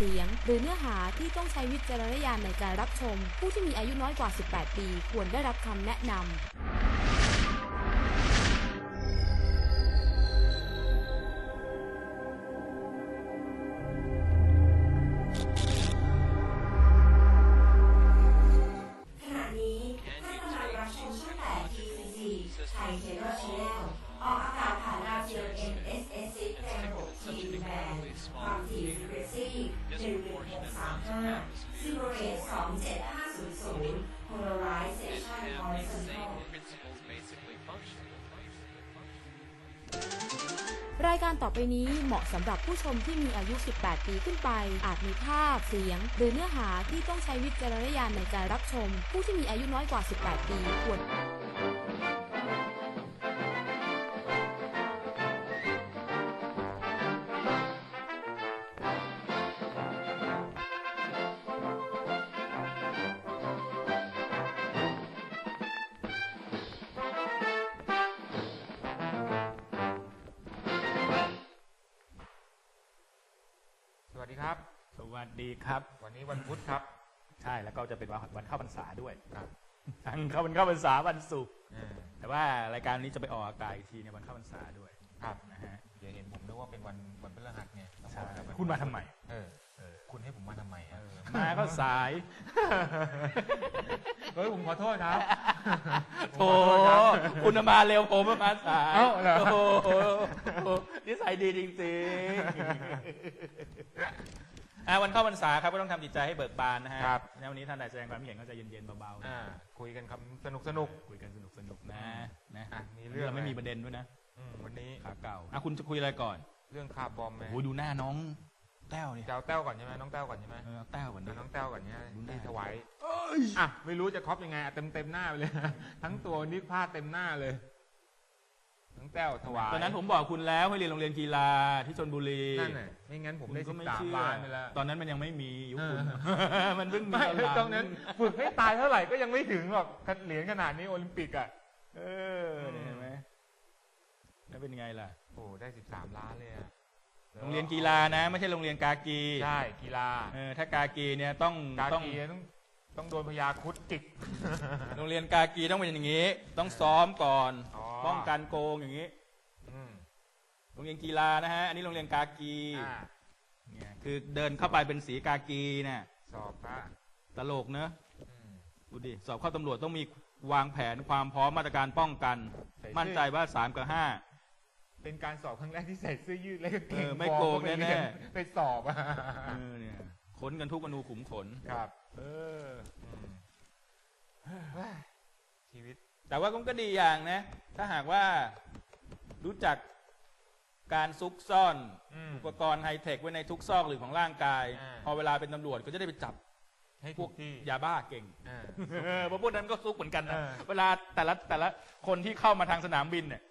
เสียง หรือเนื้อหาที่ต้องใช้วิจารณญาณในการรับชม ผู้ที่มีอายุน้อยกว่า 18 ปี ควรได้รับคำแนะนำขณะนี้ท่านกำลังรับชมช่อง8 TCC ไทยเคเบิลชแนลออก 1635ซิโบเรต27500 polarization horizontal รายการต่อไปนี้เหมาะสำหรับผู้ชมที่มีอายุ 18 ปีขึ้นไป อาจมีภาพ เสียง หรือเนื้อหาที่ต้องใช้วิจารณญาณในการรับชม ผู้ที่มีอายุน้อยกว่า 18 ปีควร วัสดีครับ สวัสดีครับ วันนี้วันพุธครับ ใช่แล้วก็จะเป็นวันวันเข้าพรรษาด้วยครับทั้งเข้าวันเข้าพรรษาวันศุกร์อ่าแต่ว่ารายการนี้จะไปออกอากาศอีกทีในวันเข้าพรรษาด้วย ครับนะฮะเดี๋ยวเห็นผมนึกว่าเป็นวันวันพฤหัสไงต้องใช่บอกนะวันคุณมาทำไมเออเออ คุณให้ผมมาทำไมอะมาก็สาย เฮ้ยผมขอโทษครับโอ้คุณมาเร็วผมมาสายเอ้าเหรอ โอ้โหนิสัยดีจริงๆอะวันเข้าพรรษาครับก็ต้องทำจิตใจให้เบิกบานนะฮะครับ แล้ววันนี้ท่านใดแสดงความเห็นก็จะเย็นๆเบาๆอ่าคุยกันคำสนุกสนุก คุยกันสนุกๆนะนะอะมีเรื่อง ไม่มีอะไรประเด็นด้วยนะอืมวันนี้ขาเก่าอะคุณจะคุยอะไรก่อนเรื่องคาร์บอมไหมโอ้โหดูหน้าน้อง แต้วเนี่ยจะเอาแต้วก่อนใช่ไหมน้องแต้วก่อนใช่ไหมเออแต้วก่อนดิ เอาน้องแต้วก่อนเนี่ยดูหน้าที่ถวายอะไม่รู้จะครอปยังไงอะเต็มเต็มหน้าไปเลย ทั้งตัวนี่ผ้าเต็มหน้าเลย น้องแต้วถวายตอนนั้นผมบอกคุณแล้วให้เรียนโรงเรียนกีฬาที่ชนบุรีนั่นน่ะไม่งั้นผมคุณได้ก็สิบไม่สามเชื่อล้านไปแล้ว ตอนนั้นมันยังไม่มียุคคุณ เอ มันเพิ่งมีไม่หลัง ตรงนั้นฝึกให้ตายเท่าไหร่ก็ยังไม่ถึงหรอกเหรียญขนาดนี้โอลิมปิกอะ เออเนี่ยเห็นไหมแล้วเป็นไงล่ะ โอ้ได้สิบสามล้านเลยอะ โรงเรียนกีฬานะ ไม่ใช่โรงเรียนกากีใช่กีฬาเออถ้ากากีเนี่ยต้องกาต้องกีต้องต้องโดนพยาครุดจิก โรงเรียนกากีต้องเป็นอย่างนี้ ต้องซ้อมก่อนอ๋อ ป้องกันโกงอย่างนี้ อืมโรงเรียนกีฬานะฮะอันนี้โรงเรียนกากีอ่าเนี่ยคือเดินเข้าไปเป็นสีกากีเนี่ยสอบพระตลกเนอะอืม ดูดิสอบเข้าตำรวจต้องมีวางแผนความพร้อมมาตรการป้องกัน ใส่เสื้อมั่นใจว่าสามกับห้า เป็นการสอบครั้งแรกที่ใส่เสื้อยืดและกางเกงเออไม่ฟอร์โกงไปเรียแน่ไปสอบอะเออเนี่ยขนกันทุกอนูขุมขน ครับ เอออืมเฮ้ยชีวิต แต่ว่าก็ดีอย่างนะ ถ้าหากว่ารู้จักการซุกซ่อน อืม อุปกรณ์ไฮเทคไว้ในทุกซอกหรือของร่างกาย อ่า พอเวลาเป็นตำรวจก็จะได้ไปจับให้พถูวกกที่ยาบ้าเก่งอ่า เออเพราะพวกนั้นก็ซุกเหมือนกันนะ เออ เวลาแต่ละแต่ละคนที่เข้ามาทางสนามบินเนี่ย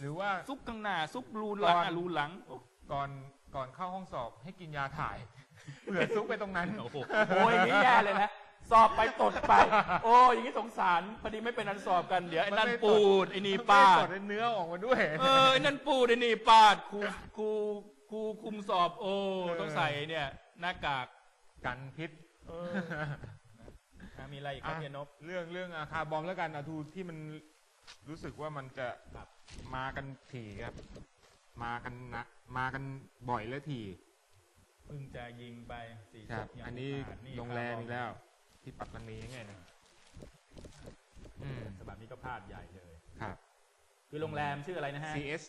หรือว่าซุกข้างหน้าซุกรูหลังก่อนอะรูหลังโอ้ก่อนก่อนเข้าห้องสอบให้กินยาถ่ายเผื่อซุกไปตรงนั้นโหโอ้ยอย่างนี้แย่เลยนะ สอบไปตดไป โอ้ยอย่างนี้สงสารพอดีไม่เป็นอันสอบกันเดี๋ยวไอ้นั่นมันไม่ตดปูดไอ้นี่ไม่ปาสดดเนื้อออกมาด้วย เออไอ้นั่นปูดไอ้นี่ปาดครูครูครูคุมสอบ โอ้เออต้องใส่เนี่ยหน้ากากกันพิษเอออะมีอะไรอีกครับอะเฮียนบเรื่องเรื่องอาคาบอมแล้วกันอาทูที่มัน รู้สึกว่ามันจะครับมากันถี่ครับ มากันนะมากันบ่อยและถี่เพิ่งจะยิงไปสี่คศรับพยังอันนี้ขาดโรงแรมอีกแล้ว ที่ปัตตานียังไงเนี่ยอืมฉบับนี้ก็พลาดใหญ่เลย ครับ คือโรงแรมชื่ออะไรนะฮะ CS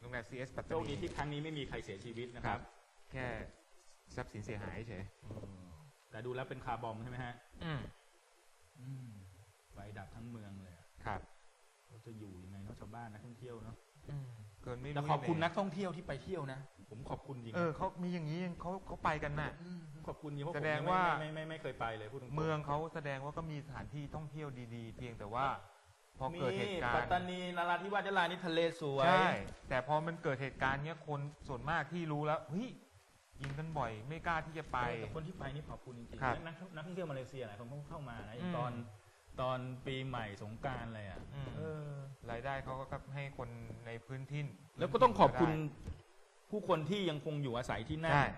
โรงแรม CS ปัตโชตาคดีนีที่ครั้งนี้ไม่มีใครเสียชีวิตนะคครัรับบ แค่ทรัพย์สินเสียหายเฉยอืมแต่ดูแล้วเป็นคาร์บอมใช่ไหมฮะอืมอืมไฟดับทั้งเมืองเลยอะครับ เราจะอยู่ยังไงเนาะชาวบ้านนักท่องเที่ยวเนาะอืมเกินไม่รู้แต่ขอบคุณยังไงนักท่องเที่ยวที่ไปเที่ยวนะผมขอบคุณจริงเออเขามีอย่างนี้ยังเขาเขาไปกันน่ะมผมขอบคุณจริงเพราะผมแสดงยังไม่ว่าไม่ไม่ไม่ไม่เคยไปเลยพูดตรงๆเมืองเขาแสดงว่าก็มีสถานที่ท่องเที่ยวดี ๆ เพียงแต่ว่า พอมีเกิดเหตุการปัตณ์ตานีนาราธิวาสยะลานี่ทะเลสวยใช่แต่พอมันเกิดเหตุการณ์เนี้ยคนส่วนมากที่รู้แล้วเฮ้ยยิงกันบ่อย ไม่กล้าที่จะไปแต่คนที่ไปนี่ขอบคุณจริงครับๆนักนักท่องเที่ยวมาเลเซียหลายคนเขาเข้ามานะอย่างอืมตอน ตอนปีใหม่สงกรารอะไรอะอืม เออ รายได้เขาก็ให้คนในพื้นที่แล้วก็ต้องขอบคุณผู้คนที่ยังคงอยู่อาศัยที่นั่นใช่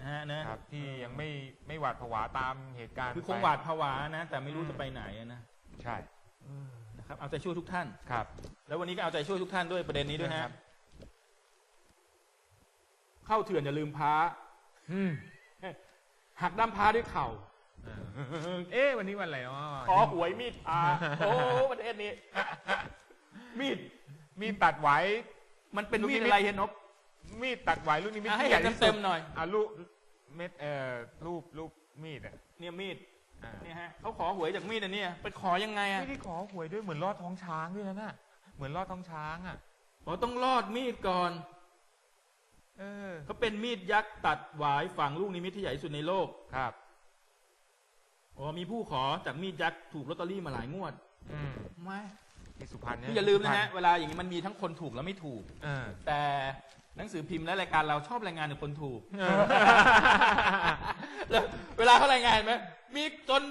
นะฮะนะครับ ที่ยังไม่ไม่หวาดผวาตามเหตุการณ์คือคงหวาดผวานะ แต่ไม่รู้จะไปไหนนะใช่นะครับเอาใจช่วยทุกท่าน ครับ แล้ววันนี้ก็เอาใจช่วยทุกท่านด้วยประเด็นนี้ด้วยครัฮะบ เข้าเถื่อนอย่าลืมพ้า อืม หักด้ามพ้าด้วยเข่า เอ๊ะวันนี้วันอะไรเนาะขอหวยมีดพาโอ้ประเทศนี้ มีดมีดตัดไหวมันเป็นลูกมีดนิมิตอะไรเห็นนบมีดตัดไหวลูกนี้มีอะให้ที่ใหญ่เห็นที่สุดเต็มๆหน่อยอะลูกเม็ดเอ่อรูปรูปมีดอะเนี่ยมีดอ่าเนี่ยฮะเขาขอหวยจากมีดอันเนี้ยไปขอยังไงอะไม่ได้ขอหวยด้วยเหมือนลอดท้องช้างด้วยนะน่ะเหมือนลอดท้องช้างอะอ๋อต้องรอดมีดก่อนเออเขาเป็นมีดยักษ์ตัดหวายฝังลูกนิมิตที่ใหญ่ที่สุดในโลกครับ อ๋อมีผู้ขอจากมีดยักษ์ถูกลอตเตอรี่มาหลายงวดอืมไม่ที่สุพรรณเนี่ยนี่อย่าลืมนะฮะเวลาอย่างนี้มันมีทั้งคนถูกและไม่ถูก เออ แต่หนังสือพิมพ์และรายการเราชอบรายงานถึงคนถูก เออ แล้วเวลาเขารายงานเห็นไหมมีจน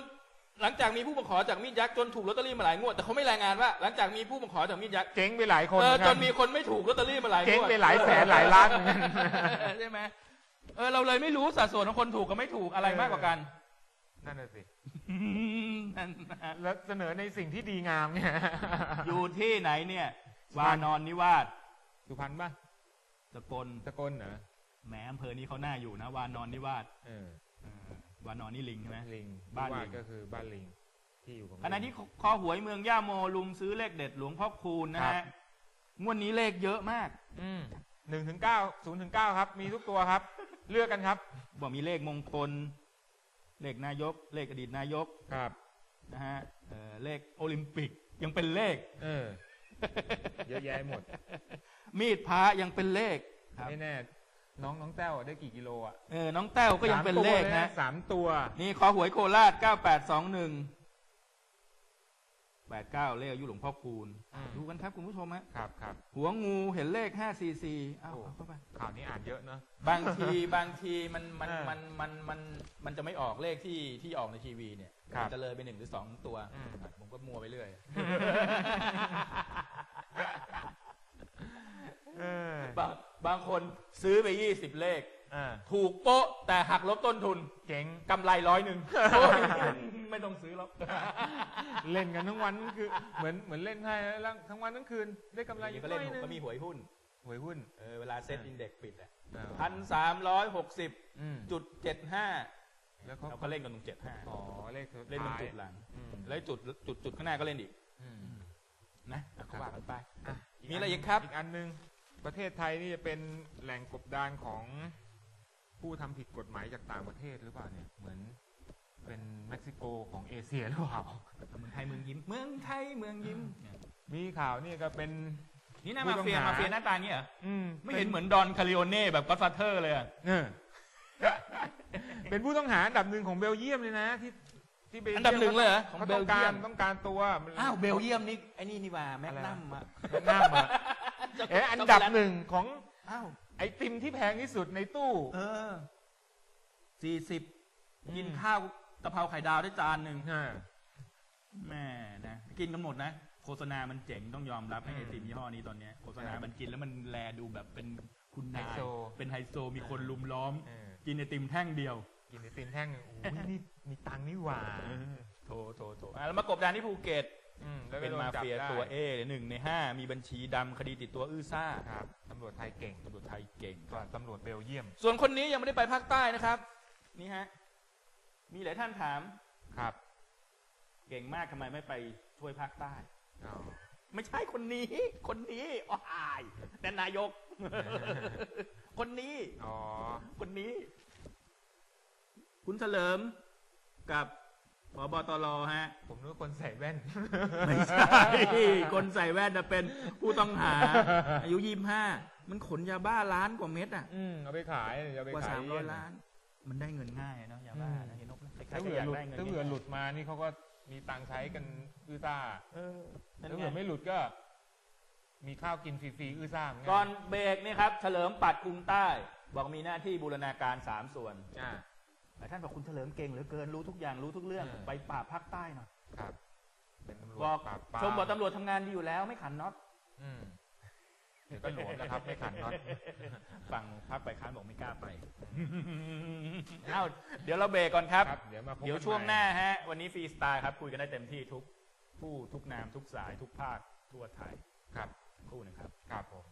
หลังจากมีผู้มาขอจากมีดยักษ์จนถูกลอตเตอรี่มาหลายงวดแต่เขาไม่รายงานว่า หลังจากมีผู้มาขอจากมีดยักษ์เจ๊งไปหลายคนเออเหมือนจกันมีคนไม่ถูกลอตเตอรี่มาหลายงวดเจ๊งไปหลายแสนหลายล้านเหมือนกันใช่ไหมเออเราเลยไม่รู้สัดส่วนของคนถูกกับไม่ถูกอะไรมากกว่ากัน นั่นน่ะสินั่นนะฮะแล้วเสนอในสิ่งที่ดีงามเนี่ย อยู่ที่ไหนเนี่ยสุพรรณวานอนนิวาสสุพรรณป่ะสกลสกลเหรอแหมอำเภอนี้เขาหน้าอยู่นะ วานอนนิวาสเออเออวานอนนี่ลิงใช่ไหมลิงบ้านที่ว่ลิงก็คือบ้านลิงที่อยู่ของขณะที่คอหวยเมืองย่าโมลุมซื้อเลขเด็ดหลวงพ่อคูณนะครัฮะบงวดนี้เลขเยอะมาก อืมหนึ่งถึงเก้าศูนย์ถึงเก้าครับ มีทุกตัวครับ เลือกกันครับ บอกมีเลขมงคล เลขนายก เลขอดีตนายกครับนะฮะเอ่อเลขโอลิมปิกยังเป็นเลข เออ เยอะแยะหมด มีดพระยังเป็นเลขครับ ไม่แน่ น้องน้องแต้วได้กี่กิโลอะเออน้องแต้วก็ยังเป็นเลขสามตัวนะ สามตัว นี่ขอหวยโคราช 9821 89เลขอายุหลวงพ่อคูณอืมดูกันครับคุณผู้ชมฮะครับครับหัวงูเห็นเลข544เอาโอ้เอาเข้าไป ข่าวนี้อ่านเยอะเนอะ บางทีบางทีมันมันเออมันมันมันมันจะไม่ออกเลขที่ที่ออกในทีวีเนี่ยครับมันจะเลยไปหนึ่งหรือสองตัว อืม ผมก็มัวไปเรื่อยเออบางบางคนซื้อไปยี่สิบเลข อ่า ถูกโป๊ะแต่หักลบต้นทุนเจ๋ง กำไรร้อยหนึ่งโอ้ยไม่ต้องซื้อหรอกเล่นกันทั้งวันทั้งคือเหมือนเหมือนเล่นไพ่แล้วทั้งวันทั้งคืนได้กำไรอยู่ก็เล่นหอยก็มีหวยหุ้นหวยหุ้นเออเวลาเซ็ตอ่าอินเด็กปิดอะอ่า พันสามร้อยหกสิบอืมจุดเจ็ดห้าแล้วเขาเราก็เล่นกันตรงเจ็ดห้าอ๋อเลขสุดเล่นตรงท้ายจุดหลัง อืมแล้วจุดจุดจุดข้างหน้าก็เล่นอีกอืม นะอะก็ว่ากันไป อะมีอะไรอีกครับ อีกอันหนึงประเทศไทยนี่จะเป็นแหล่งกบดานของ ผู้ทำผิดกฎหมายจากต่างประเทศหรือเปล่าเนี่ย เหมือนเป็นเม็กซิโกของเอเชียหรือเปล่าเมืองไทยเมืองยิ้ม เมืองไทยเมืองยิ้ม มีข่าวนี่ก็เป็นนี่นะผู้มาต้องเฟียหามาเฟียหน้าตาเนี้ยเหรออืมไม่เห็นเหมือนดอนคาริโอเน่แบบก็อดฟาเธอร์เลยอะเออเป็นผู้ต้องหาอันดับหนึ่งของเบลเยียมเลยนะที่ที่เบลอันเยียมดับหนึ่งเลยเหรอของเขาเบต้อลงเยีกายรมต้องการตัวอ้าวเบลเยียมนี่ไอ้นี่นี่ว่าแมกอะไรนัมอะแมกนัมอะเอ๊ะอันดับหนึ่งของอ้าว ไอติมที่แพงที่สุดในตู้ เออสี่สิบอืม กินข้าวกะเพราไข่ดาวได้จานหนึ่งอ่าแม่นะกินกันหมดนะโฆษณามันเจ๋งต้องยอมรับให้อืมไอติมยี่ห้อนี้ตอนเนี้ยโฆษณามันกินแล้วมันแลดูแบบเป็นคุณนายไฮโซ เป็นไฮโซมีคนลุมล้อม เออกินไอติมแท่งเดียว กินไอติมแท่งโอ้ยนี่มีตังค์นี่หว่าโถโถโถอะแล้วมากบดานที่ภูเก็ตอืมแล้วก็เป็นโดนมาจับเฟียได้ตัวเอหนึ่งในห้ามีบัญชีดำคดีติดตัวอื้อซ่า ครับตำรวจไทยเก่งตำรวจไทยเก่งกว่าตำรวจเบลเยียม ส่วนคนนี้ยังไม่ได้ไปภาคใต้นะครับ นี่ฮะ มีหลายท่านถาม ครับ เก่งมากทำไมไม่ไปช่วยภาคใต้อ๋อไม่ใช่คนนี้ คนนี้อ้ายแต่นายก คนนี้ อ๋อ คนนี้ คุณเฉลิมกับ พบตรฮะ ผมนึกว่าคนใส่แว่น ไม่ใช่ คนใส่แว่นน่ะเป็นผู้ต้องหา อายุยี่ห้ามันขนยาบ้าล้านกว่าเม็ดอะอืมเอาไปขายเดี๋ยวเอาไปกว่าขายสามร้อยล้าน มันได้เงินง่ายเนาะยาบ้านะเห็นนกนะใครถ้าๆก็เผื่อากอยหลุดได้เงินถ้าเผื่อง่ายๆหลุดมานี่เขาก็มีตังค์ใช้กันอื้อซ่าเออนั่นถ้าไง เผื่อไม่หลุดก็ มีข้าวกินฟรีๆอื้อซ่าเหมือนก่อกันเบรกนี่ครับ เฉลิมปัดกรุงใต้ บอกมีหน้าที่บูรณาการสามส่วน อ่าแต่ ท่านบอกคุณเฉลิมเก่งเหลือเกินรู้ทุกอย่างรู้ทุกเรื่องเออไปปราบภาคใต้หน่อยครับเป็นตำรวจบอกปราบปรามชมบอกตำรวจทำงานดีอยู่แล้วไม่ขันน็อตอืมเดี๋ยวก็หลวมแล้วครับ ไม่ขันน็อตฝั่งพักฝ่ายค้านบอกไม่กล้าไปเอ้าเดี๋ยวเราเบรกก่อนครับครับเดี๋ยวมาพบกันเดี๋ยวช่วงใม่หน้าฮะ วันนี้ฟรีสไตล์ครับ คุยกันได้เต็มที่ทุกผู้ทุกนามทุกสายทุกภาคทั่วไทยครับครู่หนะครับ ครับผม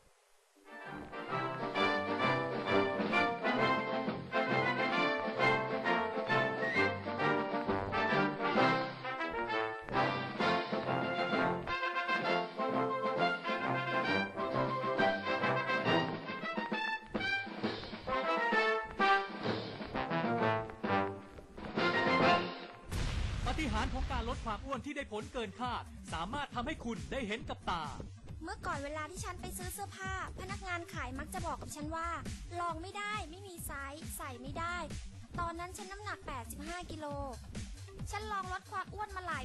ารของการลดความอ้วนที่ได้ผลเกินคาด สามารถทำให้คุณได้เห็นกับตา เมื่อก่อนเวลาที่ฉันไปซื้อเสื้อผ้า พนักงานขายมักจะบอกกับฉันว่า ลองไม่ได้ไม่มีไซส์ใส่ไม่ได้ ตอนนั้นฉันน้ำหนัก 85 กิโล ฉันลองลดความอ้วนมาหลาย